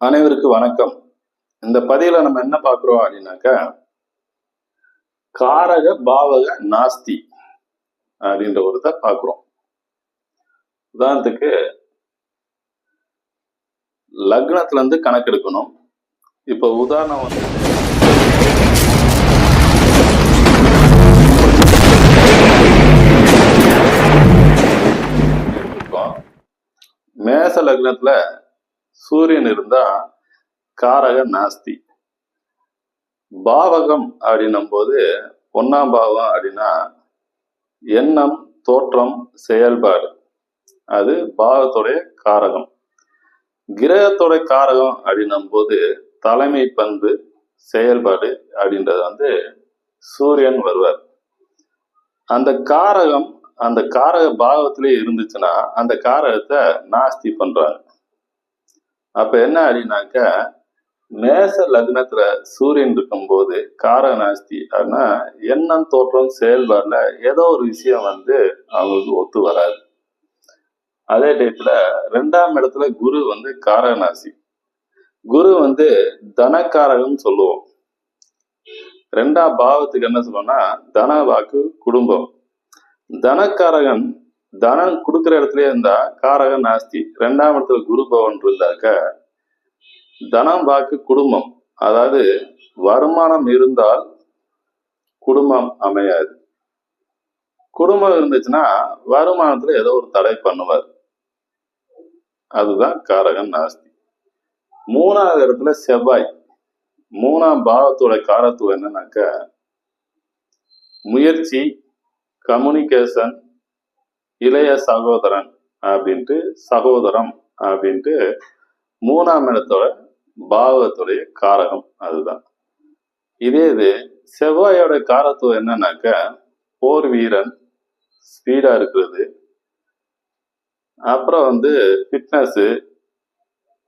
அனைவருக்கு வணக்கம். இந்த பதிவில் நம்ம என்ன பார்க்குறோம் அப்படின்னாக்கா காரக பாவக நாஸ்தி அப்படின்ற ஒரு இதை பார்க்குறோம். உதாரணத்துக்கு லக்னத்துல இருந்து கணக்கெடுக்கணும் இப்போ உதாரணம் வந்து மேச லக்னத்துல சூரியன் இருந்தா காரக நாஸ்தி. பாவகம் அப்படின்னும் போது ஒன்னாம் பாவம் அப்படின்னா எண்ணம் தோற்றம் செயல்பாடு. அது பாவத்துடைய காரகம். கிரகத்துடைய காரகம் அப்படின்னும் போது தலைமை பண்பு செயல்பாடு அப்படின்றது வந்து சூரியன் வருவார். அந்த காரகம் அந்த காரக பாவத்திலே இருந்துச்சுன்னா அந்த காரகத்தை நாஸ்தி பண்றாங்க. அப்ப என்ன அப்படின்னாக்க மேச லக்னத்துல சூரியன் இருக்கும்போது காரக நாஸ்தி எண்ணம் தோற்றம் செயல்பாடுல ஏதோ ஒரு விஷயம் வந்து அவங்களுக்கு ஒத்து வராது. அதே டயத்துல ரெண்டாம் இடத்துல குரு வந்து காரணாசி குரு வந்து தனக்காரகம் சொல்லுவோம். ரெண்டாம் பாவத்துக்கு என்ன சொல்லுவோம்னா தன வாக்கு குடும்பம். தனக்காரகன் தனம் கொடுக்குற இடத்துல இருந்தா காரகம் நாஸ்தி. ரெண்டாம் இடத்துல குரு பவன் இருந்தாக்க தனம் வாக்கு குடும்பம். அதாவது வருமானம் இருந்தால் குடும்பம் அமையாது. குடும்பம் இருந்துச்சுன்னா வருமானத்துல ஏதோ ஒரு தடை பண்ணுவார். அதுதான் காரகன் நாஸ்தி. மூணாவது இடத்துல செவ்வாய். மூணாம் பாவத்தோட காரத்துவம் என்னன்னாக்க முயற்சி கம்யூனிகேஷன் இளைய சகோதரன் அப்படின்ட்டு சகோதரம் அப்படின்ட்டு மூணாம் இடத்தோட பாவத்துடைய காரகம் அதுதான். இதே இது செவ்வாயோட காரத்துவம் என்னன்னாக்க போர் வீரன் ஸ்பீடா இருக்கிறது. அப்புறம் வந்து ஃபிட்னஸ்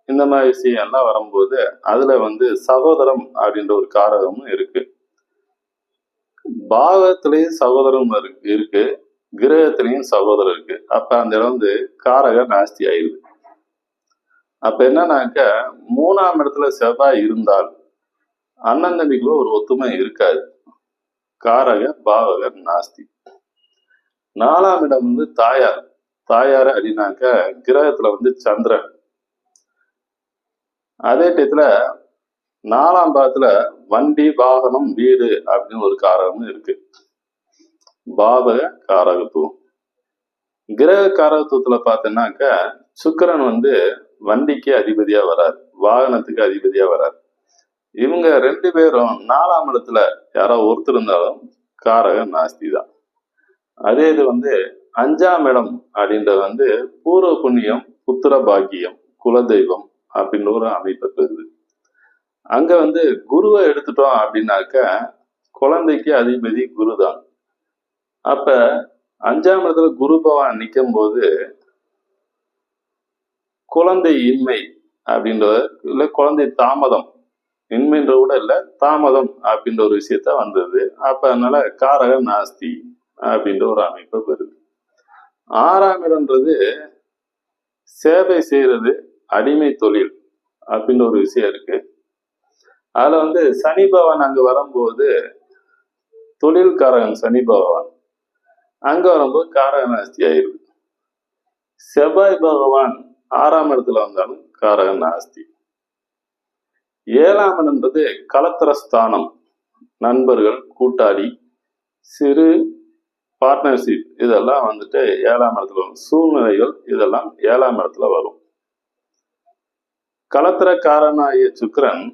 இந்த மாதிரி விஷயம்லாம் வரும்போது அதுல வந்து சகோதரம் அப்படின்ற ஒரு காரகமும் இருக்கு. பாவத்திலையும் சகோதரம் இருக்கு இருக்கு. கிரகத்திலையும் சகோதரர் இருக்கு. அப்ப அந்த இடம் வந்து காரக நாஸ்தி ஆயிருது அப்ப என்னன்னாக்க மூணாம் இடத்துல செவ்வாய் இருந்தால் அண்ணன் தம்பிக்குள்ள ஒரு ஒத்துமை இருக்காது. காரக பாவக நாஸ்தி. நாலாம் இடம் வந்து தாயார். தாயார் அப்படின்னாக்க கிரகத்துல வந்து சந்திரன். அதே டயத்துல நாலாம் பாகத்துல வண்டி வாகனம் வீடு அப்படின்னு ஒரு காரகமும் இருக்கு. பாவக காரகத்துவம். கிரக காரகத்துவத்துல பார்த்தீங்கன்னாக்க சுக்கிரன் வந்து வண்டிக்கு அதிபதியா வராரு வாகனத்துக்கு அதிபதியா வராரு. இவங்க ரெண்டு பேரும் நாலாம் இடத்துல யாரோ ஒருத்தர் இருந்தாலும் காரக நாஸ்தி தான் அதே இது வந்து அஞ்சாம் இடம் அப்படின்றது வந்து பூர்வ புண்ணியம் புத்திர பாக்கியம் குலதெய்வம் அப்படின்ற ஒரு அமைப்பு பெறுது. அங்க வந்து குருவை எடுத்துட்டோம் அப்படின்னாக்க குழந்தைக்கு அதிபதி குரு தான் அப்ப அஞ்சாம் இடத்துல குரு பவான் நிற்கும் போது குழந்தை இன்மை அப்படின்ற இல்ல குழந்தை தாமதம். இன்மைன்ற கூட இல்ல தாமதம் அப்படின்ற ஒரு விஷயத்த வந்தது. அப்ப அதனால காரக நாஸ்தி அப்படின்ற ஒரு அமைப்பை வருது. ஆறாம் இடம்ன்றது சேவை செய்யறது அடிமை தொழில் அப்படின்ற ஒரு விஷயம் இருக்கு. அதுல வந்து சனி பகவான் அங்க வரும்போது தொழில்காரகன் சனி பகவான். அங்க வரும்போது காரகநாஸ்தி ஆயிருது செவ்வாய் பகவான் ஆறாம் இடத்துல வந்தாலும் காரகநாஸ்தி ஏழாம் என்பது கலத்திர ஸ்தானம் நண்பர்கள் கூட்டாளி சிறு பார்ட்னர்ஷிப் இதெல்லாம் வந்துட்டு ஏழாம் இடத்துல வரும். சூழ்நிலைகள் இதெல்லாம் ஏழாம் இடத்துல வரும். கலத்திரக்காரனாகிய சுக்கரன்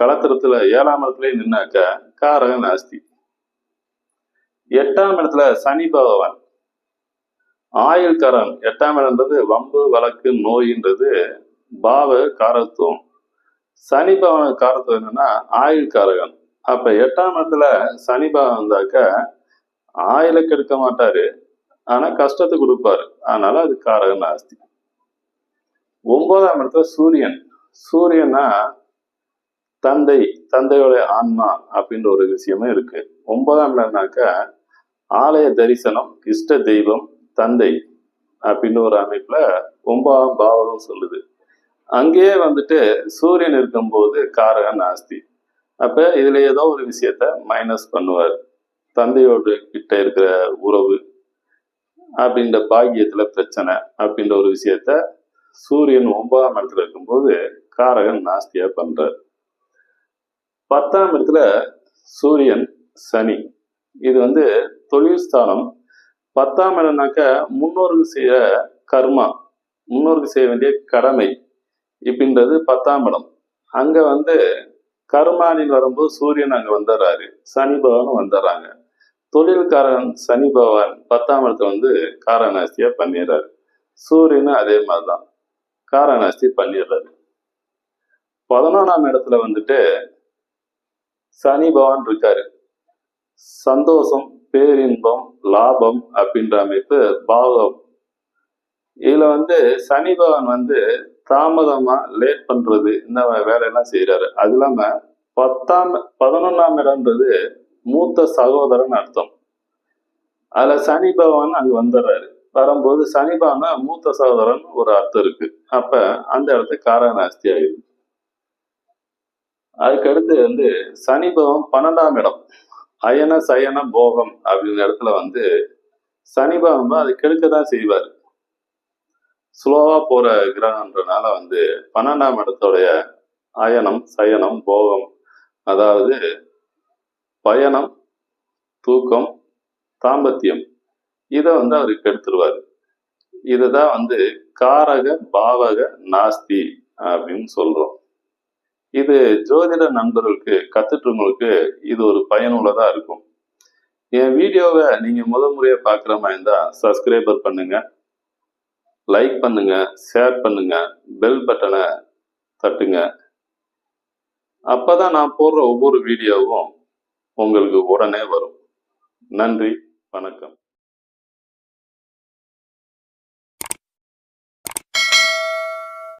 சுக்கிரன் ஏழாம் இடத்துல நின்னாக்க காரக நாஸ்தி. எட்டாம் இடத்துல சனி பகவான். ஆயுள்காரன். எட்டாம் இடம்ன்றது வம்பு வழக்கு நோயின்றது பாவ காரத்துவம். சனி பகவான் காரத்துவம் என்னன்னா ஆயுள் காரகன் அப்ப எட்டாம் இடத்துல சனி பகவான் இருந்தாக்க ஆயுளை கெடுக்க மாட்டாரு. ஆனா கஷ்டத்தை கொடுப்பாரு. அதனால அது காரகன் ஆஸ்தி. ஒன்பதாம் இடத்துல சூரியன். சூரியனா தந்தை தந்தையோட ஆன்மா அப்படின்ற ஒரு விஷயமே இருக்கு. ஒன்பதாம் இடம்னாக்க ஆலய தரிசனம் இஷ்ட தெய்வம் தந்தை அப்படின்னு ஒரு அமைப்புல ஒன்பதாம் பாவகம் சொல்லுது. அங்கேயே வந்துட்டு சூரியன் இருக்கும்போது காரகன் நாஸ்தி அப்ப இதுல ஏதோ ஒரு விஷயத்த மைனஸ் பண்ணுவார். தந்தையோடு கிட்ட இருக்கிற உறவு அப்படின்ற பாக்கியத்துல பிரச்சனை அப்படின்ற ஒரு விஷயத்த சூரியன் ஒன்பதாம் இடத்துல இருக்கும்போது காரகன் நாஸ்தியா பண்றார். பத்தாம் இடத்துல சூரியன் சனி. இது வந்து தொழில் ஸ்தானம் பத்தாம் இடம்னாக்க முன்னோருக்கு செய்ய கர்மா முன்னோருக்கு செய்ய வேண்டிய கடமை இப்படின்றது பத்தாம் இடம். அங்க வந்து கர்மானில் வரும்போது சூரியன் அங்க வந்துடுறாரு சனி பகவான் வந்துடுறாங்க தொழில்காரன் சனி பகவான் பத்தாம் இடத்துல வந்து காரணாஸ்தியா பண்ணிடுறாரு. சூரியனும் அதே மாதிரிதான் காரணாஸ்தி பண்ணிடுறாரு. பதினொன்றாம் இடத்துல வந்துட்டு சனி பகவான் இருக்காரு. சந்தோஷம் பேரின்பம் லாபம் அப்படின்ற அமைப்பு பாவம். இதுல வந்து சனி பகவான் வந்து தாமதமா லேட் பண்றது இந்த வேலையெல்லாம் செய்யறாரு அது இல்லாம பத்தாம் பதினொன்னாம் இடம்ன்றது மூத்த சகோதரன் அர்த்தம். அதுல சனி பகவான் அங்க வந்துடுறாரு வரும்போது சனி பகவான் மூத்த சகோதரன் ஒரு அர்த்தம் இருக்கு. அப்ப அந்த இடத்து காரணாஸ்தி ஆயிடுது அதுக்கடுத்து வந்து சனி பகவான் பன்னெண்டாம் இடம். அயன சயன போகம் அப்படிங்கிற இடத்துல வந்து சனி பகவான் அது கெடுக்க தான் செய்வார். ஸ்லோவாக போகிற கிரகன்றனால வந்து பன்னெண்டாம் இடத்துடைய அயனம் சயனம் போகம் அதாவது பயணம் தூக்கம் தாம்பத்தியம் இதை வந்து அவருக்கு எடுத்துருவாரு இதுதான் வந்து காரக பாவக நாஸ்தி அப்படின்னு சொல்கிறோம் இது ஜோதிட நண்பர்களுக்கு கத்துட்டவங்களுக்கு இது ஒரு பயனுள்ளதா இருக்கும். என் வீடியோவை நீங்க முத முறையா பார்க்குற மாதிரி இருந்தா சப்ஸ்கிரைபர் பண்ணுங்க. லைக் பண்ணுங்க ஷேர் பண்ணுங்க பெல் பட்டனை தட்டுங்க. அப்பதான் நான் போடுற ஒவ்வொரு வீடியோவும் உங்களுக்கு உடனே வரும். நன்றி வணக்கம்.